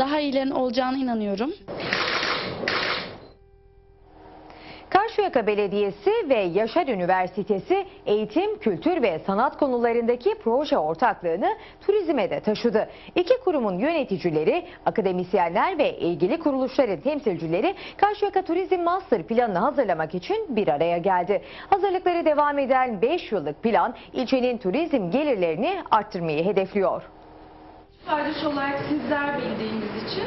Daha iyilerin olacağına inanıyorum. Karşıyaka Belediyesi ve Yaşar Üniversitesi eğitim, kültür ve sanat konularındaki proje ortaklığını turizme de taşıdı. İki kurumun yöneticileri, akademisyenler ve ilgili kuruluşların temsilcileri Karşıyaka Turizm Master planını hazırlamak için bir araya geldi. Hazırlıkları devam eden 5 yıllık plan ilçenin turizm gelirlerini arttırmayı hedefliyor. Paydaş olarak sizler bildiğiniz için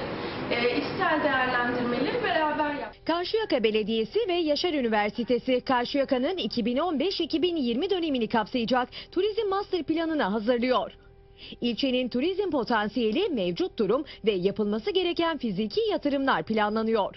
e, içsel değerlendirmeleri beraber yaptık. Karşıyaka Belediyesi ve Yaşar Üniversitesi Karşıyaka'nın 2015-2020 dönemini kapsayacak turizm master planını hazırlıyor. İlçenin turizm potansiyeli, mevcut durum ve yapılması gereken fiziki yatırımlar planlanıyor.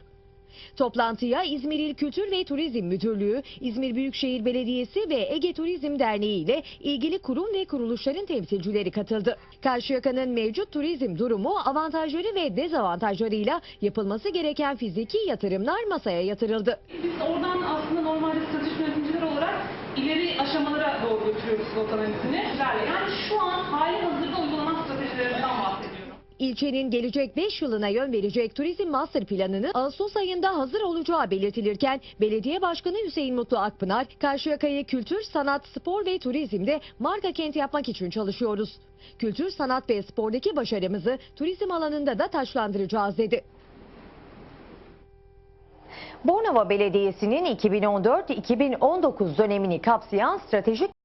Toplantıya İzmir İl Kültür ve Turizm Müdürlüğü, İzmir Büyükşehir Belediyesi ve Ege Turizm Derneği ile ilgili kurum ve kuruluşların temsilcileri katıldı. Karşıyaka'nın mevcut turizm durumu, avantajları ve dezavantajlarıyla yapılması gereken fiziki yatırımlar masaya yatırıldı. Biz oradan aslında normalde strateji yöneticiler olarak ileri aşamalara doğru götürüyoruz analizini. Yani şu an hali İlçenin gelecek 5 yılına yön verecek turizm master planını Ağustos ayında hazır olacağı belirtilirken Belediye Başkanı Hüseyin Mutlu Akpınar, Karşıyaka'yı kültür, sanat, spor ve turizmde marka kent yapmak için çalışıyoruz. Kültür, sanat ve spordaki başarımızı turizm alanında da taşlandıracağız dedi. Bornova Belediyesi'nin 2014-2019 dönemini kapsayan stratejik